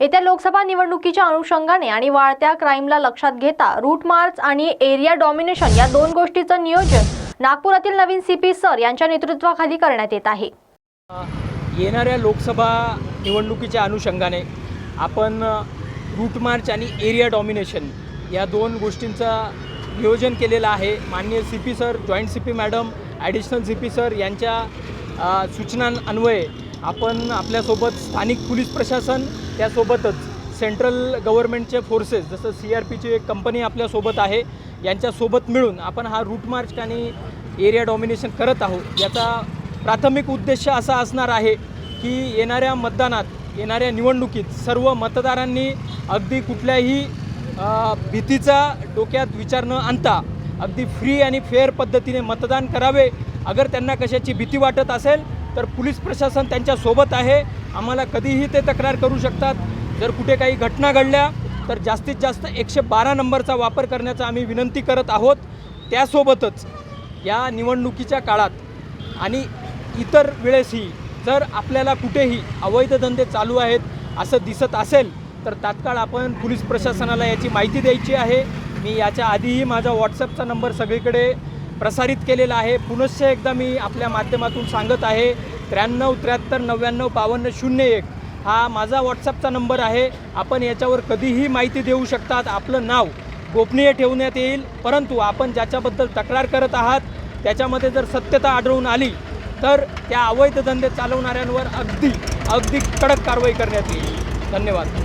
येत्या लोकसभा निवडणुकीच्या अनुषंगाने आणि वाढत्या क्राईमला लक्षात घेता रूट मार्च आणि एरिया डॉमिनेशन या दोन गोष्टीचं नियोजन नागपुरातील नवीन सीपी सर यांच्या नेतृत्वाखाली करण्यात येत आहे. येणाऱ्या लोकसभा निवडणुकीच्या अनुषंगाने आपण रूट मार्च आणि एरिया डॉमिनेशन या दोन गोष्टींचं नियोजन केलेलं आहे. माननीय C P sir joint C P madam additional C P sir यांच्या सूचनांन्वये आपण आपल्यासोबत स्थानिक पोलीस प्रशासन त्यासोबतच सेंट्रल गव्हर्नमेंटचे फोर्सेस जसं सी आर पीची एक कंपनी आपल्यासोबत आहे यांच्यासोबत मिळून आपण हा रूट मार्च आणि एरिया डॉमिनेशन करत आहोत. याचा प्राथमिक उद्देश असा असणार आहे की येणाऱ्या मतदानात येणाऱ्या निवडणुकीत सर्व मतदारांनी अगदी कुठल्याही भीतीचा डोक्यात विचार न आणता अगदी फ्री आणि फेअर पद्धतीने मतदान करावे. अगर त्यांना कशाची भीती वाटत असेल तर पोलीस प्रशासन त्यांच्यासोबत आहे. आम्हाला कधीही ते तक्रार करू शकतात. जर कुठे काही घटना घडल्या तर जास्तीत जास्त एकशे बारा नंबरचा वापर करण्याचा आम्ही विनंती करत आहोत. त्यासोबतच या निवडणुकीच्या काळात आणि इतर वेळेसही जर आपल्याला कुठेही अवैध धंदे चालू आहेत असं दिसत असेल तर तात्काळ आपण पोलीस प्रशासनाला याची माहिती द्यायची आहे. मी याच्या आधीही माझा व्हॉट्सअपचा नंबर सगळीकडे प्रसारित केलेलं आहे. पुनश्च एकदा मी आपल्या माध्यमातून सांगत आहे त्र्याण्णव त्र्याहत्तर नव्याण्णव बावन्न शून्य एक हा माझा व्हॉट्सअपचा नंबर आहे. आपण याच्यावर कधीही माहिती देऊ शकतात. आपलं नाव गोपनीय ठेवण्यात येईल. परंतु आपण ज्याच्याबद्दल तक्रार करत आहात त्याच्यामध्ये जर सत्यता आढळून आली तर त्या अवैध धंदे चालवणाऱ्यांवर अगदी अगदी कडक कारवाई करण्यात येईल. धन्यवाद.